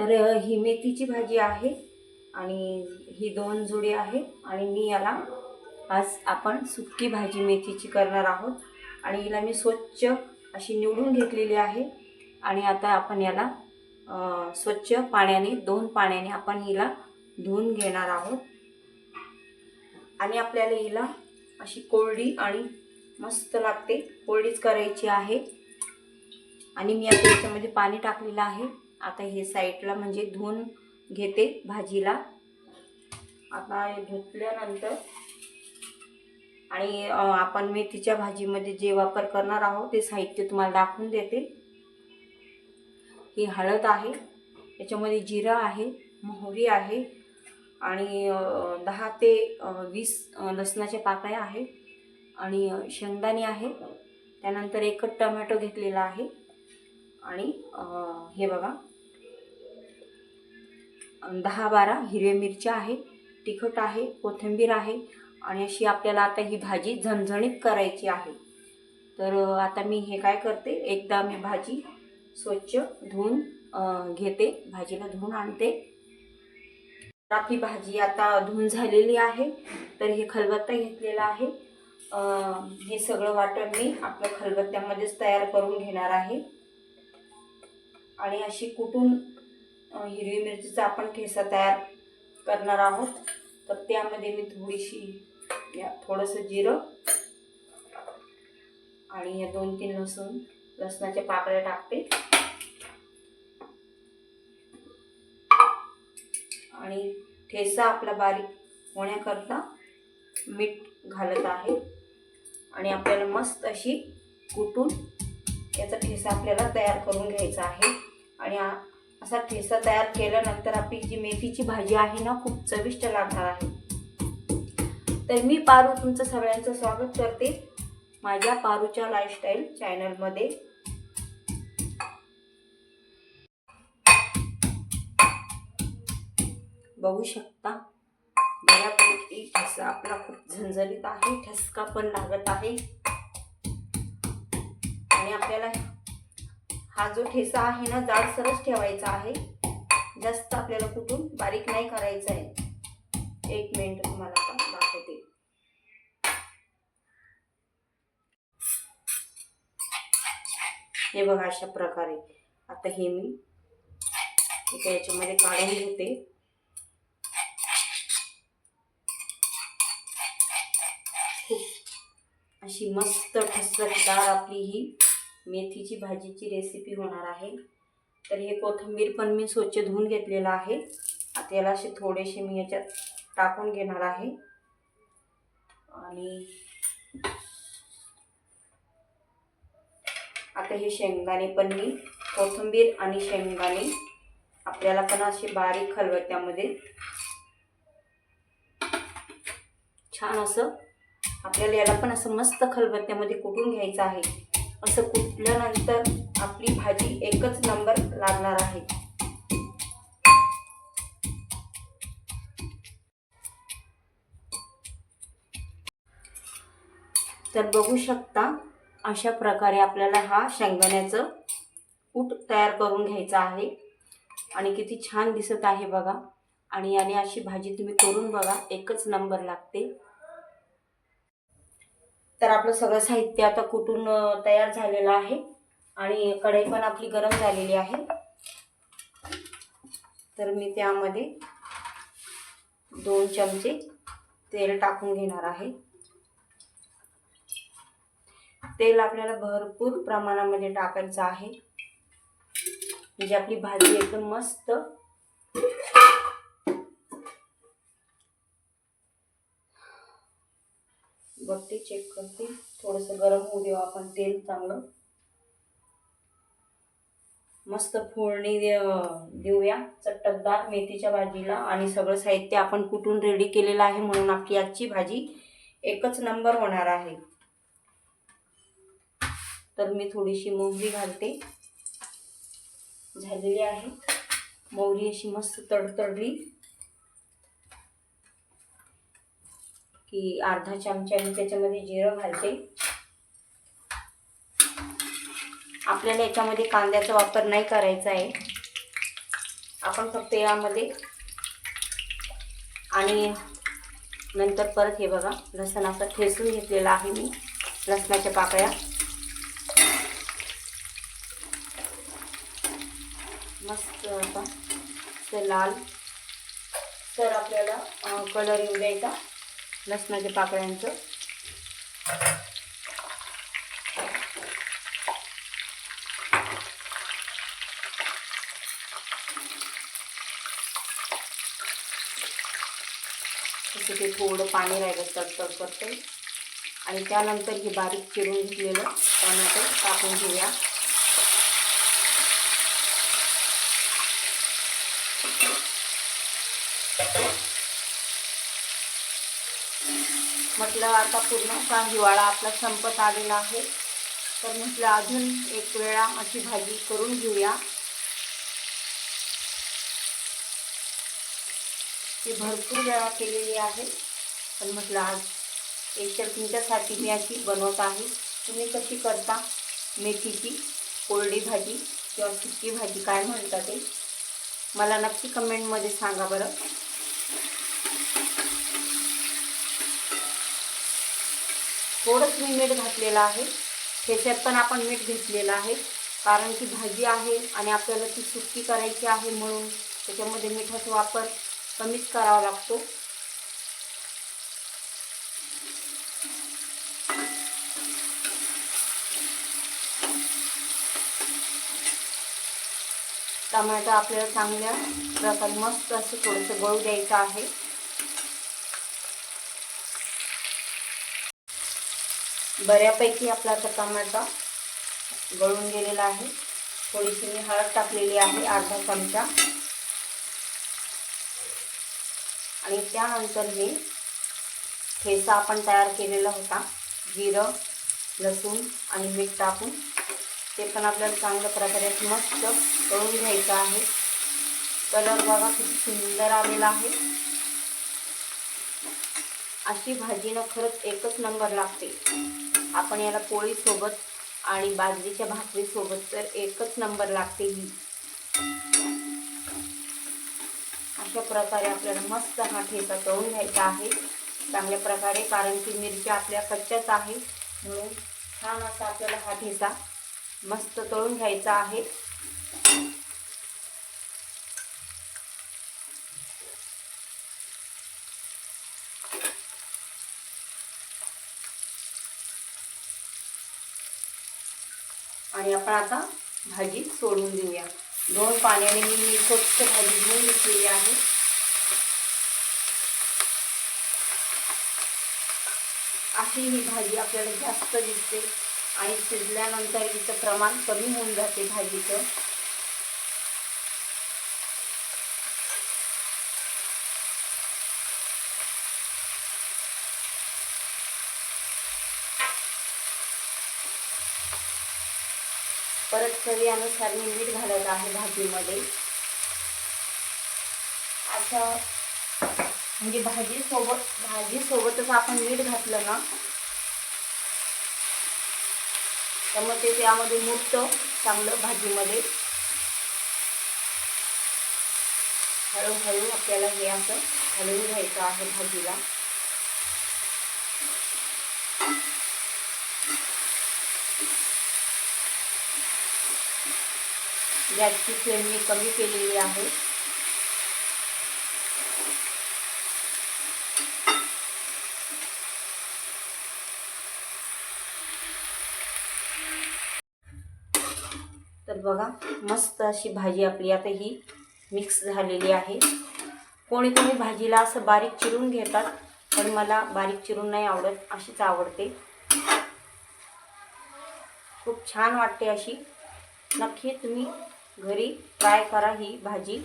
तर ही मेथीची भाजी आहे आणि ही दोन जुडी आहे आणि मी याला आज आपण सुकी भाजी मेथीची करणार आहोत. आणि हिला मी स्वच्छ अशी निवडून घेतलेली आहे आणि आता आपण याला स्वच्छ पाण्याने दोन पाण्याने आपण हिला धुवून घेणार आहोत. आणि आपल्याला हिला अशी कोरडी आणि मस्त लागते. कोरडीच करायची आहे. आणि मी आता याच्यामध्ये पाणी टाकलेलं आहे. आता हे साईडला म्हणजे धुवून घेते भाजीला. आता हे धुतल्यानंतर आणि आपण मेथीच्या भाजीमध्ये जे वापर करणार आहोत ते साहित्य तुम्हाला दाखवून देते. ही हळद आहे याच्यामध्ये जिरा आहे मोहरी आहे आणि दहा ते वीस लसणाच्या पाकळ्या आहे आणि शेंगदाणे आहे त्यानंतर एकच टमॅटो घेतलेला आहे आणि हे बघा दहा बारा हिरव्या मिरच्या आहे तिखट आहे कोथिंबीर आहे आणि अशी आपल्याला आता ही भाजी झणझणीत करायची आहे. तर आता मी हे काय करते एकदा मी भाजी स्वच्छ धुवून घेते भाजीला धुवून आणते. आपली भाजी आता धुवून झालेली आहे तर हे खलबत्ता घेतलेला आहे. हे सगळं वाटण मी आपल्या खलबत्त्यामध्येच तयार करून घेणार आहे. आणि अशी कुटून हिरवी मिरचीचा आपण ठेसा तयार करणार आहोत. तर त्यामध्ये मी थोडीशी या थोडंसं जिरं आणि या दोन तीन लसूण लसणाच्या पाकळ्या टाकते. आणि ठेसा आपला बारीक होण्याकरता मीठ घालत आहे. आणि आपल्याला मस्त अशी कुटून याचा ठेसा आपल्याला तयार करून घ्यायचा आहे. आणि असा ठेसा तयार केल्यानंतर आपली जी मेथीची भाजी आहे ना खूप चविष्ट लागणार आहे. तर मी पारू तुमचं सगळ्यांचं स्वागत करते माझ्या पारूच्या लाईफस्टाईल चॅनलमध्ये बघू शकता बऱ्यापैकी ठसा आपला खूप झणझणीत आहे ठसका पण लागत आहे. आणि आपल्याला हा जो ठेसा आहे ना जाडसरच ठेवायचा आहे. जास्त आपल्याला कुठून बारीक नाही करायचं आहे. एक मिनिट तुम्हाला आता दाखवते. हे बघा अशा प्रकारे. आता हे मी इथे याच्यामध्ये काढून घेते. खूप अशी मस्त ठसकदार आपली ही. मेथीची भाजीची रेसिपी होणार आहे. तर हे कोथिंबीर पण मी स्वच्छ धुवून घेतलेलं आहे. आता याला असे थोडेसे मी याच्यात टाकून घेणार आहे. आणि आता हे शेंगदाणे पण मी कोथिंबीर आणि शेंगदाणे आपल्याला पण असे बारीक खलबत्त्यामध्ये छान असं आपल्याला याला पण असं मस्त खलबत्त्यामध्ये कुटून घ्यायचं आहे. असं कुटल्यानंतर आपली भाजी एकच नंबर लागणार आहे. तर बघू शकता अशा प्रकारे आपल्याला हा शेंगदाण्याचं कूट तयार करून घ्यायचा आहे. आणि किती छान दिसत आहे बघा. आणि याने अशी भाजी तुम्ही करून बघा एकच नंबर लागते. तर आपलं सगळं साहित्य आता कुटून तयार झालेलं आहे. आणि कढई पण आपली गरम झालेली आहे. तर मी त्यामध्ये दोन चमचे तेल टाकून घेणार आहे. तेल आपल्याला भरपूर प्रमाणामध्ये टाकायचं आहे. म्हणजे आपली भाजी एकदम मस्त बघते चेक करते. थोडंसं गरम होऊ देऊ आपण तेल चांगलं. मस्त फोडणी दे- देऊया. चटकदार मेथीच्या भाजीला आणि सगळं साहित्य आपण कुठून रेडी केलेलं आहे म्हणून आपली आजची भाजी एकच नंबर होणार आहे. तर मी थोडीशी मोहरी घालते. झालेली आहे. मोहरी अशी मस्त तडतडली. की अर्धा चमचा मी त्याच्यामध्ये जिरं घालते. आपल्याला याच्यामध्ये कांद्याचा वापर नाही करायचा आहे. आपण फक्त यामध्ये आणि नंतर परत हे बघा लसण असं ठेसून घेतलेलं आहे मी लसणाच्या पाकळ्या. मस्त आता ते लाल. तर आपल्याला कलर येऊ द्यायचा. लसणाच्या पाकळ्यांचं. तसं ते थोडं पाणी राहिलं तडतड करते आणि त्यानंतर हे बारीक चिरून घेतलेलं टोमॅटो टाकून घेऊया. म्हटलं आता पूर्ण असा हिवाळा आपला संपत आलेला आहे. तर म्हटलं अजून एक वेळा अशी भाजी करून घेऊया. ती भरपूर वेळा केलेली आहे. पण म्हटलं आज एकतर तुमच्यासाठी मी अशी बनवत आहे. तुम्ही कशी करता? मेथीची कोरडी भाजी किंवा सुकी भाजी काय म्हणता ते? मला नक्की कमेंटमध्ये सांगा बरं. थोडंच मी मीठ घातलेलं आहे. ठेच्यात पण आपण मीठ घेतलेलं आहे. कारण की भाजी आहे आणि आपल्याला ती सुकी करायची आहे म्हणून त्याच्यामध्ये मिठाचा वापर कमीच करावा लागतो. टमाटा आपल्याला चांगल्या प्रकारे मस्त असं थोडंसं गळू द्यायचं आहे. बऱ्यापैकी आपला आता टमाटा गळून गेलेला आहे. थोडीशी मी हळद टाकलेली आहे अर्धा चमचा. आणि त्यानंतर हे ठेचा आपण तयार केलेला होता. जिरं लसूण आणि मीठ टाकून. ते पण आपल्याला चांगल्या प्रकारे मस्त कळून घ्यायचं आहे. कलर बघा किती सुंदर आलेला आहे. अशी भाजीनं खरंच एकच नंबर लागते. आपण याला पोळीसोबत आणि बाजरीच्या भाकरीसोबत तर एकच नंबर लागते ही. अशा प्रकारे आपल्याला मस्त हा ठेचा तळून घ्यायचा आहे. चांगल्या प्रकारे कारण की मिरच्या आपल्या कच्च्याच आहे. म्हणून छान असा आपल्याला हा ठेचा मस्त तळून घ्यायचा आहे. आणि आपण आता भाजी सोडून देऊया. दोन पाण्याने मी मी स्वच्छ भाजी घेऊन घेतलेली आहे. अशी ही भाजी आपल्याला जास्त दिसते आणि शिजल्यानंतर हिचं प्रमाण कमी होऊन जाते भाजीचं. परत चवीनुसार मी मीठ घालत आहे भाजीमध्ये. असं म्हणजे भाजीसोबत भाजीसोबतच आपण मीठ घातलं ना त्यामुळे ते त्यामध्ये मुरतं चांगलं भाजीमध्ये हळूहळू आपल्याला हे असं हलवून घ्यायचं आहे भाजीला. गॅसची फ्लेम मी कमी केलेली आहे. तर बघा मस्त अशी भाजी आपली आता ही मिक्स झालेली आहे. कोणी कोणी भाजीला असं बारीक चिरून घेतात पण मला बारीक चिरून नाही आवडत अशीच आवडते. खूप छान वाटते अशी. नक्की तुम्ही घरी ट्राय करा ही भाजी.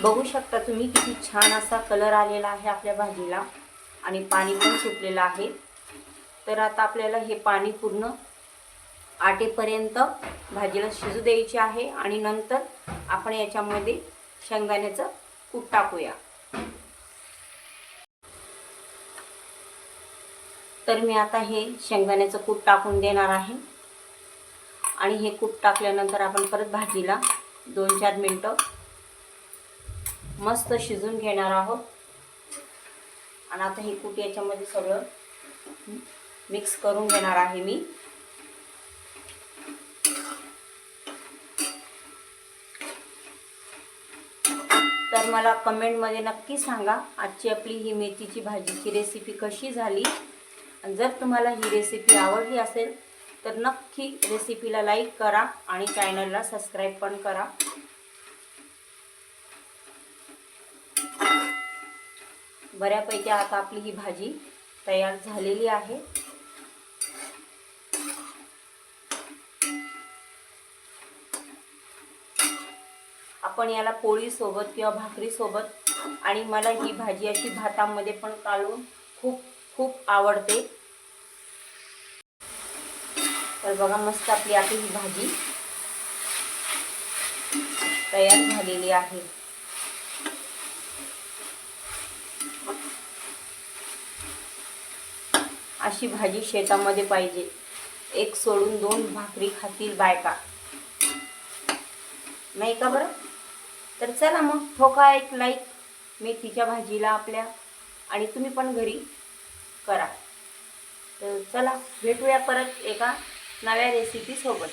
बघू शकता तुम्ही किती छान असा कलर आलेला आहे आपल्या भाजीला आणि पाणी पण सुटलेलं आहे. तर आता आपल्याला हे पाणी पूर्ण आटेपर्यंत भाजीला शिजू द्यायची आहे आणि नंतर आपण याच्यामध्ये शेंगदाण्याचं कूट टाकूया. तर मी आता हे शेंगदाण्याचं कूट टाकून देणार आहे. आणि हे कूट टाकल्यानंतर आपण परत भाजीला दोन चार मिनटं मस्त शिजून घेणार आहोत. आणि आता हे कूट याच्यामध्ये सगळं मिक्स करून घेणार आहे मी. तर मला कमेंटमध्ये नक्की सांगा आजची आपली ही मेथीची भाजीची रेसिपी कशी झाली. आणि जर तुम्हाला ही रेसिपी आवडली असेल तर नक्की रेसिपीला लाईक करा आणि चॅनलला सबस्क्राईब पण करा. बऱ्यापैकी आता आपली ही भाजी तयार झालेली आहे. आपण याला पोळीसोबत किंवा भाकरीसोबत आणि मला ही भाजी अशी भातामध्ये पण काढून खूप खूप आवडते. तर बघा मस्त आपली आता ही भाजी तयार झालेली आहे. अशी भाजी शेतामध्ये पाहिजे. एक सोडून दोन भाकरी खातील बायका. नाही का बरं? तर चला मग ठोका एक लाईक मेथीच्या भाजीला आपल्या आणि तुम्ही पण घरी करा. तर चला भेटूया परत एका नव्या रेसिपीसोबत